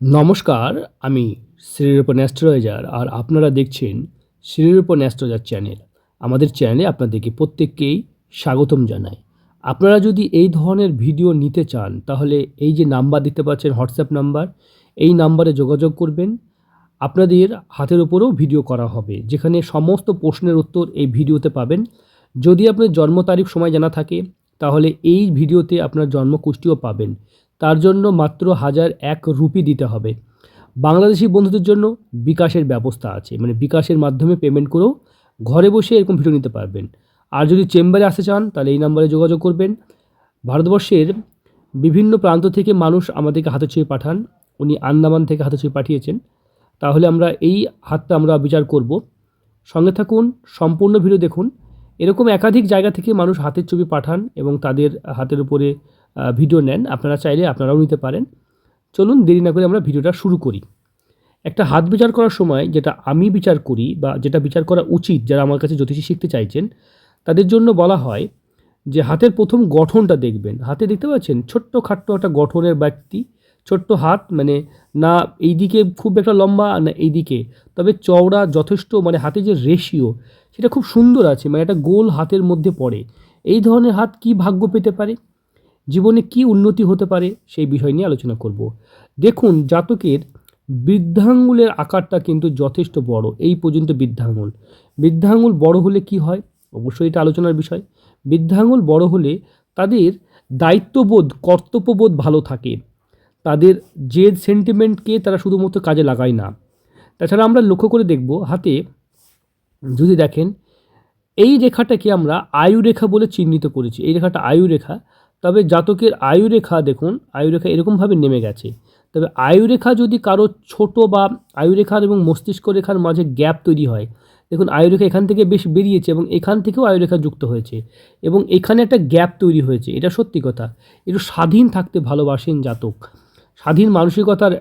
নমস্কার, আমি শ্রীরূপন অ্যাস্ট্রোলজার আর আপনারা দেখছেন শ্রীরূপন অ্যাস্ট্রোলজার চ্যানেল। আমাদের চ্যানেলে আপনাদেরকে প্রত্যেককেই স্বাগতম জানাই। আপনারা যদি এই ধরনের ভিডিও নিতে চান, তাহলে এই যে নাম্বার দিতে পাচ্ছেন, হোয়াটসঅ্যাপ নাম্বার, এই নাম্বারে যোগাযোগ করবেন। আপনাদের হাতের উপরেও ভিডিও করা হবে, যেখানে সমস্ত প্রশ্নের উত্তর এই ভিডিওতে পাবেন। যদি আপনার জন্ম তারিখ সময় জানা থাকে, তাহলে এই ভিডিওতে আপনার জন্ম কুষ্টিও পাবেন। তার জন্য মাত্র হাজার এক রুপি দিতে হবে। বাংলাদেশি বন্ধুদের জন্য বিকাশের ব্যবস্থা আছে। মানে বিকাশের মাধ্যমে পেমেন্ট করেও ঘরে বসে এরকম ভিডিও নিতে পারবেন। আর যদি চেম্বারে আসতে চান, তাহলে এই নাম্বারে যোগাযোগ করবেন। ভারতবর্ষের বিভিন্ন প্রান্ত থেকে মানুষ আমাদেরকে হাতে ছুঁয়ে পাঠান। উনি আন্দামান থেকে হাতে ছুঁয়ে পাঠিয়েছেন। তাহলে আমরা এই হাতটা আমরা বিচার করব। সঙ্গে থাকুন, সম্পূর্ণ ভিডিও দেখুন। এরকম একাধিক জায়গা থেকে মানুষ হাতের ছবি পাঠান এবং তাদের হাতের উপরে ভিডিও নেন। আপনারা চাইলে আপনারাও নিতে পারেন। চলুন দেরি না করে আমরা ভিডিওটা শুরু করি। একটা হাত বিচার করার সময় যেটা আমি বিচার করি বা যেটা বিচার করা উচিত যারা আমার কাছে জ্যোতিষী শিখতে চাইছেন, তাদের জন্য বলা হয় যে হাতের প্রথম গঠনটা দেখবেন। হাতে দেখতে পাচ্ছেন ছোট্ট খাট্ট একটা গঠনের ব্যক্তি। ছোট্ট হাত মানে না এইদিকে খুব একটা লম্বা না এইদিকে তবে চওড়া যথেষ্ট মানে হাতে যে রেশিও সেটা খুব সুন্দর আছে মানে একটা গোল হাতের মধ্যে পড়ে। এই ধরনের হাত কি ভাগ্য পেতে পারে? জীবনে কি উন্নতি হতে পারে সেই বিষয় নিয়ে আলোচনা করব। দেখুন, জাতকের বৃদ্ধাঙ্গুলের আকারটা কিন্তু যথেষ্ট বড়। এই পর্যন্ত বৃদ্ধাঙ্গুল। বৃদ্ধাঙ্গুল বড় হলে কি হয়? অবশ্যই এটা আলোচনার বিষয়। বৃদ্ধাঙ্গুল বড় হলে তাদের দায়িত্ববোধ, কর্তব্যবোধ ভালো থাকে। তাদের যে সেন্টিমেন্টকে তারা শুধুমাত্র কাজে লাগায় না। তাছাড়া আমরা লক্ষ্য করে দেখব, হাতে যদি দেখেন, এই রেখাটাকে আমরা আয়ু রেখা বলে চিহ্নিত করেছি। এই রেখাটা আয়ু রেখা তবে জাতকের আয়ু রেখা দেখুন আয়ু রেখা এরকমভাবে নেমে গেছে। তবে আয়ু রেখা যদি কারও ছোট বা আয়ু রেখার এবং মস্তিষ্ক রেখার মাঝে গ্যাপ তৈরি হয়, দেখুন আয়ুরেখা এখান থেকে বেশ বেরিয়েছে এবং এখান থেকেও আয়ুরেখা যুক্ত হয়েছে এবং এখানে একটা গ্যাপ তৈরি হয়েছে, এটা সত্যি কথা। একটু স্বাধীন থাকতে ভালোবাসেন জাতক। স্বাধীন মানসিকতার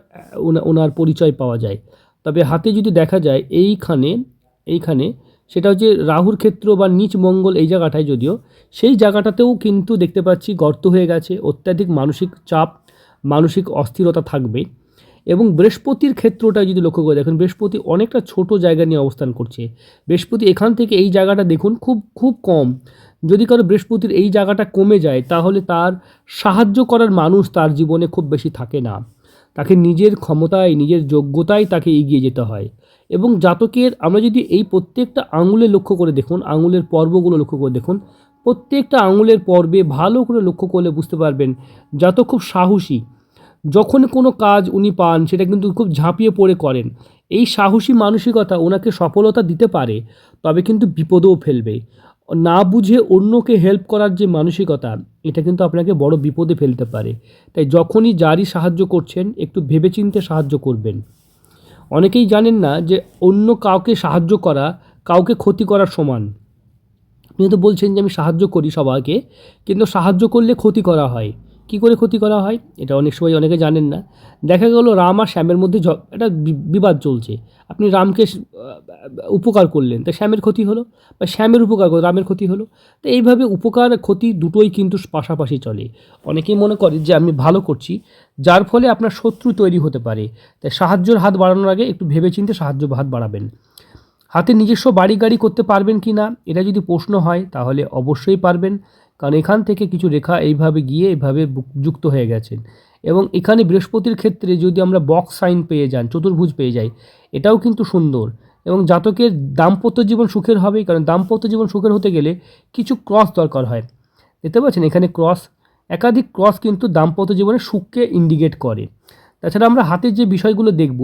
ওনার পরিচয় পাওয়া যায়। তবে হাতে যদি দেখা যায়, এইখানে এইখানে সেটা হচ্ছে রাহুর ক্ষেত্র বা নিচ মঙ্গল এই জায়গাটায় যদিও, সেই জায়গাটাতেও কিন্তু দেখতে পাচ্ছি গর্ত হয়ে গেছে, অত্যাধিক মানসিক চাপ, মানসিক অস্থিরতা থাকবে। এবং বৃহস্পতির ক্ষেত্রটা যদি লক্ষ্য করে দেখুন, বৃহস্পতি অনেকটা ছোট জায়গা নিয়ে অবস্থান করছে। বৃহস্পতি এখান থেকে এই জায়গাটা দেখুন খুব খুব কম। যদি কারও বৃহস্পতির এই জায়গাটা কমে যায়, তাহলে তার সাহায্য করার মানুষ তার জীবনে খুব বেশি থাকে না। তাকে নিজের ক্ষমতায়, নিজের যোগ্যতায় তাকে এগিয়ে যেতে হয়। এবং জাতকের আমরা যদি এই প্রত্যেকটা আঙুলে লক্ষ্য করে দেখুন, আঙুলের পর্বগুলো লক্ষ্য করে দেখুন, প্রত্যেকটা আঙুলের পর্বে ভালো করে লক্ষ্য করলে বুঝতে পারবেন জাতক খুব সাহসী। যখন কোনো কাজ উনি পান, সেটা কিন্তু খুব ঝাঁপিয়ে পড়ে করেন। এই সাহসী মানসিকতা ওনাকে সফলতা দিতে পারে, তবে কিন্তু বিপদেও ফেলবে। না বুঝে অন্যকে হেল্প করার যে মানসিকতা, এটা কিন্তু আপনাকে বড় বিপদে ফেলতে পারে। তাই যখনই যারই সাহায্য করছেন, একটু ভেবেচিন্তে সাহায্য করবেন। অনেকেই জানেন না যে অন্য কাউকে সাহায্য করা কাউকে ক্ষতি করার সমান। আপনি তো বলছেন যে আমি সাহায্য করি সবাইকে, কিন্তু সাহায্য করলে ক্ষতি করা হয়। কি করে ক্ষতি করা হয়? এটা অনেক সময় অনেকে জানেন না। দেখা গেল রাম আর শ্যামের মধ্যে একটা বিবাদ চলছে। আপনি রামকে উপকার করলেন, তা শ্যামের ক্ষতি হলো? বা শ্যামের উপকার করলেন, রামের ক্ষতি হলো? তো এইভাবে উপকার, ক্ষতি দুটোই কিন্তু পাশাপাশি চলে। অনেকেই মনে করে যে আমি ভালো করছি, যার ফলে আপনার শত্রু তৈরি হতে পারে। তাই সাহায্যের হাত বাড়ানোর আগে একটু ভেবেচিন্তে সাহায্য হাত বাড়াবেন। হাতে নিজস্ব বাড়ি গাড়ি করতে পারবেন কি না, এটা যদি প্রশ্ন হয়, তাহলে অবশ্যই পারবেন। কারণ এখান থেকে কিছু রেখা এইভাবে গিয়ে এইভাবে যুক্ত হয়ে গেছেন এবং এখানে বৃহস্পতির ক্ষেত্রে যদি আমরা বক্স সাইন পেয়ে যান, চতুর্ভুজ পেয়ে যাই, এটাও কিন্তু সুন্দর। এবং জাতকের দাম্পত্য জীবন সুখের হবেই, কারণ দাম্পত্য জীবন সুখের হতে গেলে কিছু ক্রস দরকার হয়। দেখতে পাচ্ছেন এখানে ক্রস একাধিক ক্রস কিন্তু দাম্পত্য জীবনে সুখকে ইন্ডিকেট করে। তাছাড়া আমরা হাতের যে বিষয়গুলো দেখব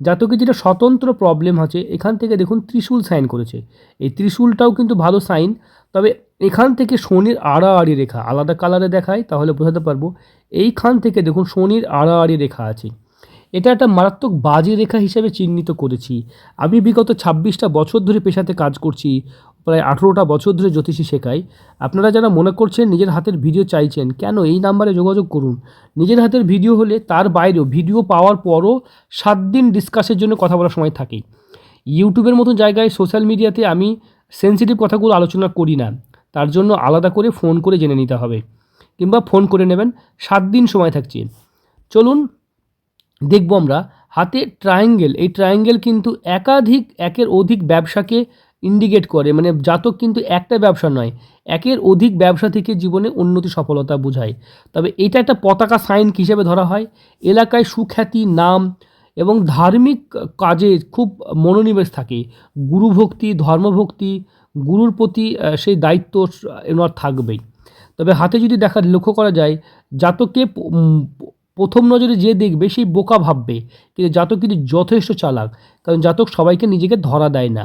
জাতকের যেটা স্বতন্ত্র প্রবলেম আছে, এখান থেকে দেখুন ত্রিশূল সাইন করেছে। এই ত্রিশূলটাও কিন্তু ভালো সাইন, তবে এখান থেকে শনির আড়াআড়ি রেখা আলাদা কালারে দেখায়, তাহলে বোঝাতে পারব। এইখান থেকে দেখুন শনির আড়াআড়ি রেখা আছে। এটা একটা মারাত্মক বাজে রেখা হিসেবে চিহ্নিত করেছি। আমি বিগত ছাব্বিশটা বছর ধরে পেশাতে কাজ করছি, প্রায় আঠেরোটা বছর ধরে জ্যোতিষী শেখাই। আপনারা যারা মনে করছেন নিজের হাতের ভিডিও চাইছেন, কেন এই নাম্বারে যোগাযোগ করুন? নিজের হাতের ভিডিও হলে তার বাইরেও ভিডিও পাওয়ার পরও সাত দিন ডিসকাসের জন্য কথা বলার সময় থাকে। ইউটিউবের মতো জায়গায় সোশ্যাল মিডিয়াতে আমি সেন্সিটিভ কথাগুলো আলোচনা করি না। তার জন্য আলাদা করে ফোন করে জেনে নিতে হবে কিংবা ফোন করে নেবেন সাত দিন সময় থাকছে। চলুন দেখব আমরা হাতে ট্রায়াঙ্গেল এই ট্রায়াঙ্গেল কিন্তু একাধিক, একের অধিক ব্যবসাকে ইন্ডিকেট করে। মানে জাতক কিন্তু একটা ব্যবসা নয়, একের অধিক ব্যবসা থেকে জীবনে উন্নতি, সফলতা বোঝায়। তবে এটা একটা পতাকা সাইন হিসেবে ধরা হয়। এলাকায় সুখ্যাতি, নাম এবং ধার্মিক কাজে খুব মনোনিবেশ থাকে। গুরুভক্তি, ধর্মভক্তি গুরুর প্রতি সেই দায়িত্ব এনার থাকবেই। তবে হাতে যদি দেখা লক্ষ্য করা যায় উম, প্রথম নজরে যে দেখবে সেই বোকা ভাববে কিন্তু জাতক কিন্তু যথেষ্ট চালাক কারণ জাতক সবাইকে নিজেকে ধরা দেয় না।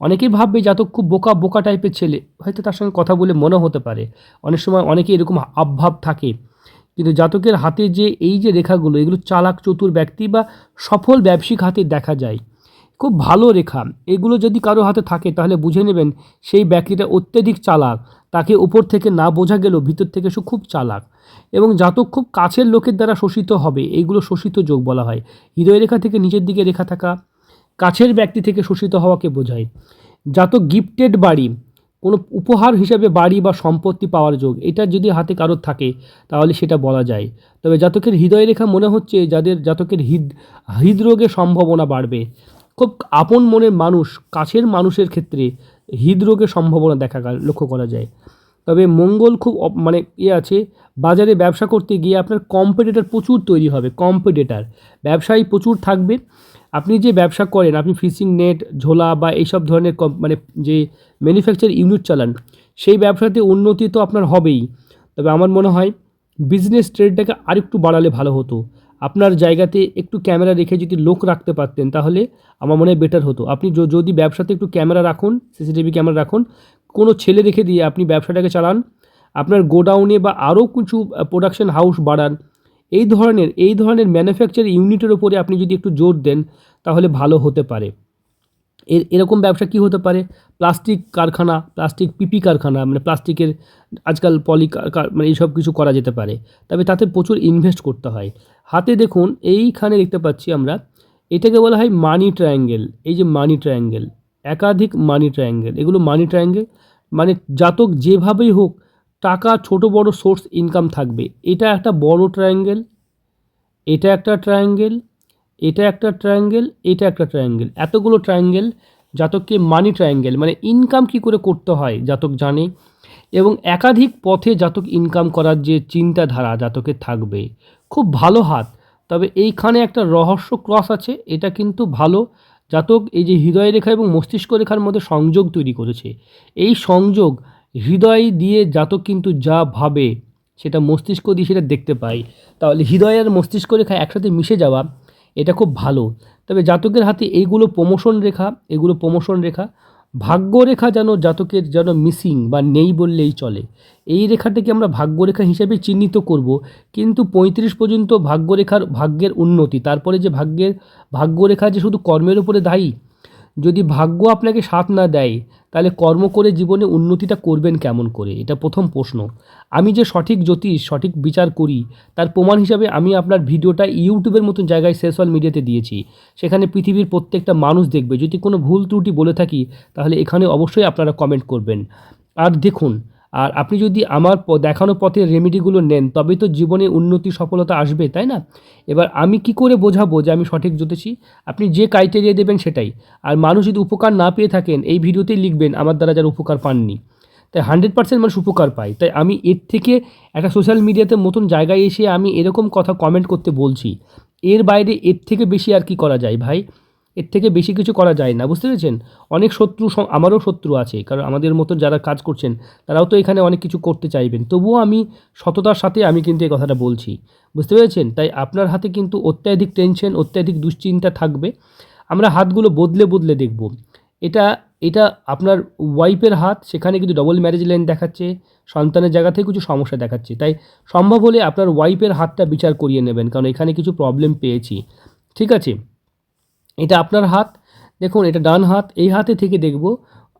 অনেকেই ভাববে জাতক খুব বোকা বোকা টাইপের ছেলে হয়তো তার সঙ্গে কথা বলে মনে হতে পারে। অনেক সময় অনেকে এরকম আবভাব থাকে। কিন্তু জাতকের হাতে যে এই যে রেখাগুলো এগুলো চালাক চতুর ব্যক্তি বা সফল ব্যবসায়িক হাতে দেখা যায়। খুব ভালো রেখা। এগুলো যদি কারও হাতে থাকে, তাহলে বুঝে নেবেন সেই ব্যক্তিটা অত্যাধিক চালাক। তাকে উপর থেকে না বোঝা গেলেও ভিতর থেকে সে খুব চালাক। এবং জাতক খুব কাছের লোকের দ্বারা শোষিত হবে, এইগুলো শোষিত যোগ বলা হয়। হৃদয় রেখা থেকে নিচের দিকে রেখা থাকা, কাছের ব্যক্তি থেকে শোষিত হওয়াকে বোঝায়। জাতক গিফটেড বাড়ি, কোনো উপহার হিসাবে বাড়ি বা সম্পত্তি পাওয়ার যোগ, এটা যদি হাতে কারোর থাকে, তাহলে সেটা বলা যায়। তবে জাতকের হৃদয় রেখা মনে হচ্ছে যাদের, জাতকের হৃদ, হৃদরোগের সম্ভাবনা বাড়বে। খুব আপন মনের মানুষ, কাছের মানুষের ক্ষেত্রে হৃদরোগের সম্ভাবনা দেখা লক্ষ্য করা যায়। তবে মঙ্গল খুব মানে ইয়ে আছে, বাজারে ব্যবসা করতে গিয়ে আপনার কম্পিটিটার প্রচুর তৈরি হবে কম্পিটিটার ব্যবসায়ী প্রচুর থাকবে। আপনি যে ব্যবসা করেন, আপনি ফিশিং নেট ঝোলা বা এইসব ধরনের মানে যে ম্যানুফ্যাকচার ইউনিট চালান, সেই ব্যবসাতে উন্নতি তো আপনার হবেই। তবে আমার মনে হয় বিজনেস ট্রেডটাকে আরেকটু বাড়ালে ভালো হতো। আপনার জায়গাতে একটু ক্যামেরা রেখে যদি লোক রাখতে পারতেন, তাহলে আমার মনে হয় বেটার হতো। আপনি যদি ব্যবসাতে একটু ক্যামেরা রাখুন সিসিটিভি ক্যামেরা রাখুন, কোনো ছেলে রেখে দিয়ে আপনি ব্যবসাটাকে চালান, আপনার গোডাউনে বা আরও কিছু প্রোডাকশন হাউস বাড়ান, এই ধরনের এই ধরনের ম্যানুফ্যাকচার ইউনিটের ওপরে আপনি যদি একটু জোর দেন, তাহলে ভালো হতে পারে। এর, এরকম ব্যবসা কি হতে পারে? প্লাস্টিক কারখানা, প্লাস্টিক পিপি কারখানা মানে প্লাস্টিকের আজকাল পলি মানে এইসব কিছু করা যেতে পারে। তবে তাতে প্রচুর ইনভেস্ট করতে হয়। হাতে দেখুন, এইখানে দেখতে পাচ্ছি আমরা, এটাকে বলা হয় মানি ট্রায়াঙ্গেল এই যে মানি ট্রায়াঙ্গেল একাধিক মানি ট্রায়াঙ্গেল এগুলো মানি ট্রায়াঙ্গেল মানে জাতক যেভাবেই হোক, টাকা ছোট বড় সোর্স ইনকাম থাকবে। এটা একটা বড় ট্রায়াঙ্গেল এটা একটা ট্রায়াঙ্গেল এটা একটা ট্রায়াঙ্গেল এটা একটা ট্রায়াঙ্গেল এতগুলো ট্রায়াঙ্গেল জাতককে মানি ট্রায়াঙ্গেল মানে ইনকাম কি করে করতে হয়, জাতক জানে। এবং একাধিক পথে জাতক ইনকাম করার যে চিন্তাধারা জাতকের থাকবে। খুব ভালো হাত। তবে এইখানে একটা রহস্য ক্রস আছে, এটা কিন্তু ভালো। জাতক এই যে হৃদয় রেখা এবং মস্তিষ্ক রেখার মধ্যে সংযোগ তৈরি করেছে। এই সংযোগ হৃদয় দিয়ে জাতক কিন্তু যা ভাবে, সেটা মস্তিষ্ক দিয়ে সেটা দেখতে পাই তাহলে হৃদয় আর মস্তিষ্ক রেখা একসাথে মিশে যাওয়া এটা খুব ভালো। তবে জাতকের হাতে এইগুলো প্রমোশন রেখা, এগুলো প্রমোশন রেখা ভাগ্যরেখা যেন জাতকের যেন মিসিং বা নেই বললেই চলে। এই রেখাটাকে আমরা ভাগ্যরেখা হিসেবে চিহ্নিত করব, কিন্তু পঁয়ত্রিশ পর্যন্ত ভাগ্যরেখার ভাগ্যের উন্নতি, তারপরে যে ভাগ্যের, ভাগ্যরেখা যে শুধু কর্মের উপরে দায়ী যদি ভাগ্য আপনাকে সাথ না দেয়, তাহলে কর্ম করে জীবনে উন্নতিটা করবেন কেমন করে? এটা প্রথম প্রশ্ন। আমি যে সঠিক জ্যোতিষ, সঠিক বিচার করি, তার প্রমাণ হিসাবে আমি আপনার ভিডিওটা ইউটিউবের মতন জায়গায় সোশ্যাল মিডিয়াতে দিয়েছি। সেখানে পৃথিবীর প্রত্যেকটা মানুষ দেখবে। যদি কোনো ভুল ত্রুটি বলে থাকি, তাহলে এখানে অবশ্যই আপনারা কমেন্ট করবেন। আর দেখুন আর আপনি যদি আমার দেখানো পথে রেমেডিগুলো নেন, তবেই তো জীবনে উন্নতি, সফলতা আসবে, তাই না? এবার আমি কি করে বোঝাবো যে আমি সঠিক জ্যোতিষী? আপনি যে ক্রাইটেরিয়া দেবেন সেটাই। আর মানুষ যদি উপকার না পেয়ে থাকেন, এই ভিডিওতেই লিখবেন, আমার দ্বারা যারা উপকার পাননি। তাই হান্ড্রেড পার্সেন্ট মানুষ উপকার পায়। তাই আমি এর থেকে একটা সোশ্যাল মিডিয়াতে মতন জায়গায় এসে আমি এরকম কথা কমেন্ট করতে বলছি। এর বাইরে এর থেকে বেশি আর কি করা যায় ভাই? এর থেকে বেশি কিছু করা যায় না, বুঝতে পেরেছেন? অনেক শত্রু আমারও শত্রু আছে, কারণ আমাদের মতো যারা কাজ করছেন, তারাও তো এখানে অনেক কিছু করতে চাইবেন। তবুও আমি সততার সাথে আমি কিন্তু এই কথাটা বলছি, বুঝতে পেরেছেন? তাই আপনার হাতে কিন্তু অত্যাধিক টেনশন অত্যাধিক দুশ্চিন্তা থাকবে। আমরা হাতগুলো বদলে বদলে দেখব। এটা এটা আপনার ওয়াইফের হাত, সেখানে কিন্তু ডবল ম্যারেজ লাইন দেখাচ্ছে, সন্তানের জায়গা থেকে কিছু সমস্যা দেখাচ্ছে। তাই সম্ভব হলে আপনার ওয়াইফের হাতটা বিচার করিয়ে নেবেন, কারণ এখানে কিছু প্রবলেম পেয়েছি। ঠিক আছে? এটা আপনার হাত। দেখুন, এটা ডান হাত। এই হাতে থেকে দেখব।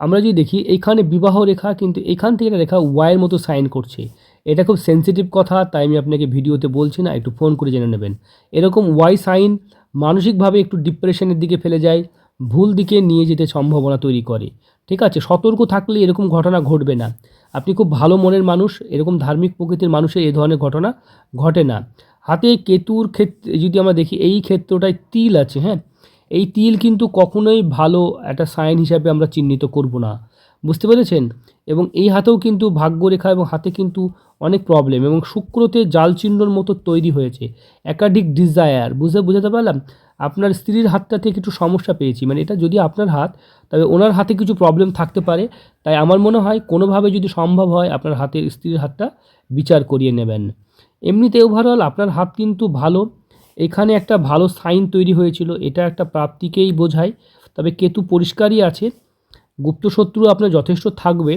আমরা যদি দেখি, এইখানে বিবাহ রেখা, কিন্তু এখান থেকে একটা রেখা ওয়াইয়ের মতো সাইন করছে। এটা খুব সেন্সিটিভ কথা, তাই আমি আপনাকে ভিডিওতে বলছি না, একটু ফোন করে জেনে নেবেন। এরকম ওয়াই সাইন মানসিকভাবে একটু ডিপ্রেশনের দিকে ফেলে যায়, ভুল দিকে নিয়ে যেতে সম্ভাবনা তৈরি করে। ঠিক আছে? সতর্ক থাকলে এরকম ঘটনা ঘটবে না। আপনি খুব ভালো মনের মানুষ, এরকম ধার্মিক প্রকৃতির মানুষের এই ধরনের ঘটনা ঘটে না। হাতে কেতুর ক্ষেত্রে, যদি আমরা দেখি, এই ক্ষেত্রটায় তিল আছে হ্যাঁ? এই তিল কিন্তু কখনোই ভালো একটা সাইন হিসাবে আমরা চিহ্নিত করব না। বুঝতে পেরেছেন? এবং এই হাতেও কিন্তু ভাগ্যরেখা এবং হাতে কিন্তু অনেক প্রবলেম এবং শুক্রতে জাল চিহ্নর মতো তৈরি হয়েছে। একাধিক ডিজায়ার বুঝে বুঝাতে পারলাম? আপনার স্ত্রীর হাতটা থেকে একটু সমস্যা পেয়েছি। মানে এটা যদি আপনার হাত, তবে ওনার হাতে কিছু প্রবলেম থাকতে পারে। তাই আমার মনে হয় কোনোভাবে যদি সম্ভব হয়, আপনার হাতের স্ত্রীর হাতটা বিচার করিয়ে নেবেন। এমনিতে ওভারঅল আপনার হাত কিন্তু ভালো। এখানে একটা ভালো সাইন তৈরি হয়েছিল, এটা একটা প্রাপ্তিকেই বোঝায়। তবে কেতু পরিষ্কারই আছে গুপ্ত শত্রু আপনার যথেষ্ট থাকবে।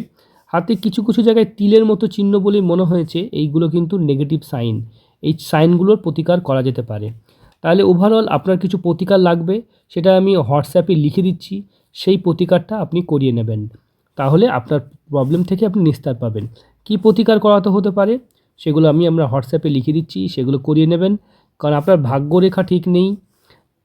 হাতে কিছু কিছু জায়গায় তিলের মতো চিহ্ন বলে মনে হয়েছে, এইগুলো কিন্তু নেগেটিভ সাইন এই সাইনগুলোর প্রতিকার করা যেতে পারে। তাহলে ওভারঅল আপনার কিছু প্রতিকার লাগবে, সেটা আমি হোয়াটসঅ্যাপে লিখে দিচ্ছি, সেই প্রতিকারটা আপনি করিয়ে নেবেন। তাহলে আপনার প্রবলেম থেকে আপনি নিস্তার পাবেন। কী প্রতিকার করাতে হতে পারে, সেগুলো আমি আমরা হোয়াটসঅ্যাপে লিখে দিচ্ছি, সেগুলো করিয়ে নেবেন। কারণ আপনার ভাগ্যরেখা ঠিক নেই।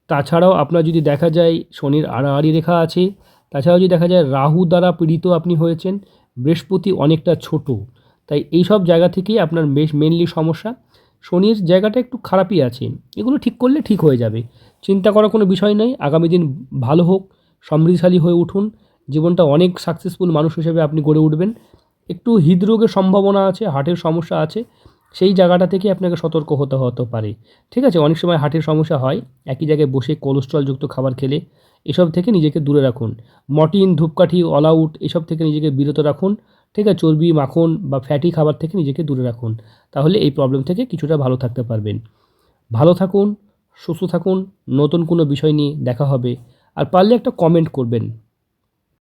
তাছাড়াও আপনার যদি দেখা যায় শনির আড়াআড়ি রেখা আছে, তাছাড়াও যদি দেখা যায় রাহু দ্বারা পীড়িত আপনি হয়েছেন, বৃহস্পতি অনেকটা ছোট। তাই এই সব জায়গা থেকেই আপনার বেশ মেনলি সমস্যা। শনির জায়গাটা একটু খারাপই আছে। এগুলো ঠিক করলে ঠিক হয়ে যাবে। চিন্তা করার কোনো বিষয় নয় আগামী দিন ভালো হোক, সমৃদ্ধশালী হয়ে উঠুন। জীবনটা অনেক সাকসেসফুল মানুষ হিসেবে আপনি গড়ে উঠবেন। একটু হৃদরোগের সম্ভাবনা আছে হার্টের সমস্যা আছে। সেই জায়গাটা থেকে আপনাকে সতর্ক হতে হতে পারে। ঠিক আছে? অনেক সময় হার্টের সমস্যা হয়, একই জায়গায় বসে কোলেস্ট্রলযুক্ত খাবার খেলে এসব থেকে নিজেকে দূরে রাখুন। মটিন ধূপকাঠি অল আউট এসব থেকে নিজেকে বিরত রাখুন। ঠিক আছে? চর্বি, মাখন বা ফ্যাটি খাবার থেকে নিজেকে দূরে রাখুন। তাহলে এই প্রবলেম থেকে কিছুটা ভালো থাকতে পারবেন। ভালো থাকুন, সুস্থ থাকুন। নতুন কোনো বিষয় নিয়ে দেখা হবে। আর পারলে একটা কমেন্ট করবেন।